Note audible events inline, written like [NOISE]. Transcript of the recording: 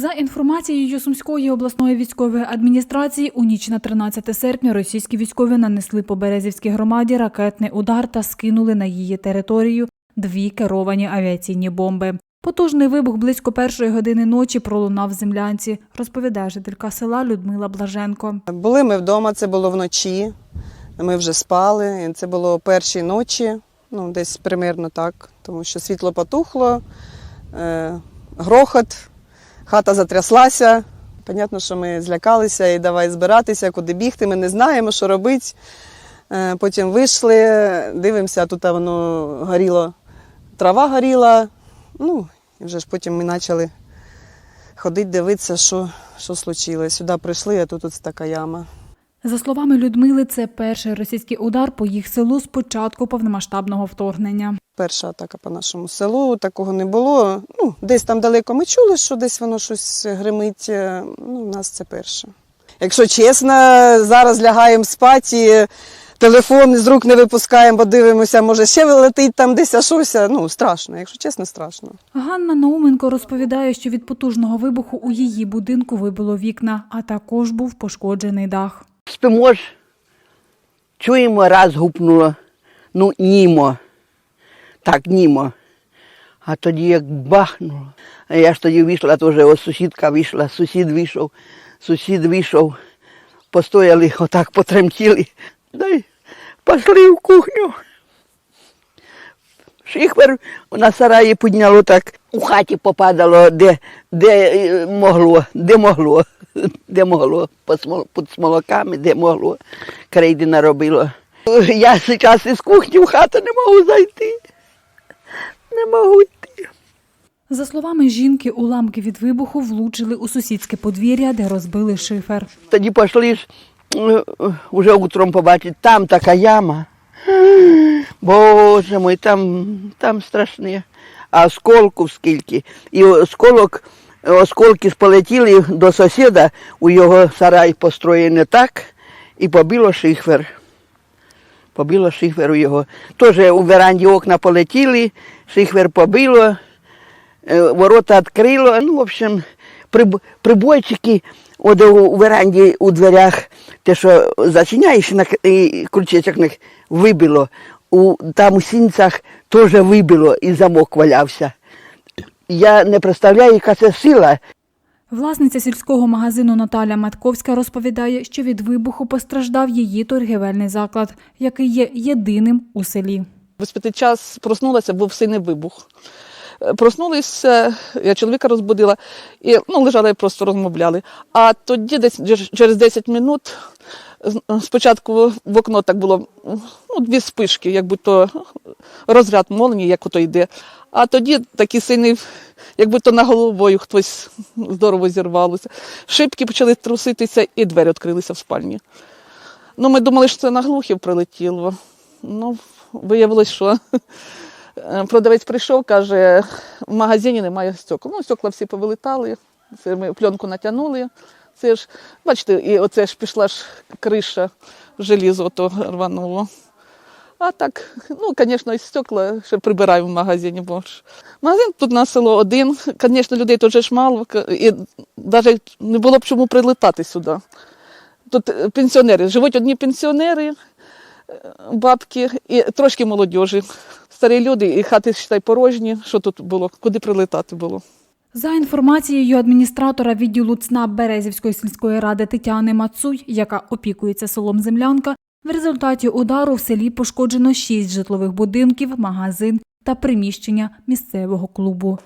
За інформацією Сумської обласної військової адміністрації, у ніч на 13 серпня російські військові нанесли по Березівській громаді ракетний удар та скинули на її територію дві керовані авіаційні бомби. Потужний вибух близько першої години ночі пролунав землянці, розповідає жителька села Людмила Блаженко. Були ми вдома, це було вночі. Ми вже спали. Це було перші ночі, ну десь примерно так, тому що світло потухло, е, грохот, хата затряслася. Понятно, що ми злякалися і давай збиратися, куди бігти. Ми не знаємо, що робити. Е, потім вийшли, дивимося, тут воно горіло, трава горіла. Ну, і вже ж потім ми почали ходити, дивитися, що, що случилось. Сюди прийшли, а тут, тут така яма. За словами Людмили, це перший російський удар по їх селу з початку повномасштабного вторгнення. Перша атака по нашому селу, такого не було. Ну, десь там далеко ми чули, що десь воно щось гримить. е, Ну, у нас це перше. Якщо чесно, зараз лягаємо спати, телефон з рук не випускаємо, бо дивимося, може ще летить там десь а щось. Ну, страшно, якщо чесно, страшно. Ганна Науменко розповідає, що від потужного вибуху у її будинку вибило вікна, а також був пошкоджений дах. Спимо ж, чуємо, раз гупнуло. Ну, німо. Так, німо. А тоді як бахнуло. А я ж тоді вийшла, теж ось сусідка вийшла, сусід вийшов, сусід вийшов, постояли, отак потремтіли. Дай пішли в кухню. Шихвер на сараї підняло так, у хаті попадало, де, де е, могло, де могло, [LAUGHS] де могло, під смолоками, де могло, крейди наробило. [LAUGHS] Я зараз із кухні в хату не можу зайти. Не можу йти. За словами жінки, уламки від вибуху влучили у сусідське подвір'я, де розбили шифер. Тоді пішли ж е, е, вже утром побачити, там така яма. [GASPS] Боже мой, там, там страшне. А осколку скільки. І осколок, осколки ж полетіли до сусіда, у його сарай построєний так, і побило шихвер. Побило шихвер у його. Теж у веранді окна полетіли, шихвер побило, е, ворота відкрило. Ну, в общем, приб- прибойчики от у у веранді у дверях, те, що зачиняєш, на і на- вибило. У, там у сінцях теж вибило і замок валявся. Я не представляю, яка це сила. Власниця сільського магазину Наталя Матковська розповідає, що від вибуху постраждав її торгівельний заклад, який є єдиним у селі. В п'яти час проснулася, був сильний вибух. Проснулися, я чоловіка розбудила, і ну, лежали просто розмовляли. А тоді, десь через 10 минут, з- спочатку в окно так було ну, дві спишки, як будто розряд молнії, як ото йде. А тоді такий сильний, як будто на головою хтось здорово зірвалося. Шибки почали труситися і двері відкрилися в спальні. Ну, ми думали, що це на глухів прилетіло. Ну, виявилось, що е, продавець прийшов, каже, в магазині немає стекол. Ну, стекла всі повилетали, це ми пленку натягнули. Це ж, бачите, і оце ж пішла ж криша, желізо то рвануло. А так, ну, звісно, і стекла ще прибираю в магазині, бо ж магазин тут на село один. Звісно, людей тут ж мало, і навіть не було б чому прилетати сюди. Тут е, пенсіонери, живуть одні пенсіонери, е, бабки і трошки молодіжі. Старі люди, і хати считай, порожні. Що тут було? Куди прилетати було? За інформацією адміністратора відділу ЦНА Березівської сільської ради Тетяни Мацуй, яка опікується селом Землянка, в результаті удару в селі пошкоджено шість житлових будинків, магазин та приміщення місцевого клубу.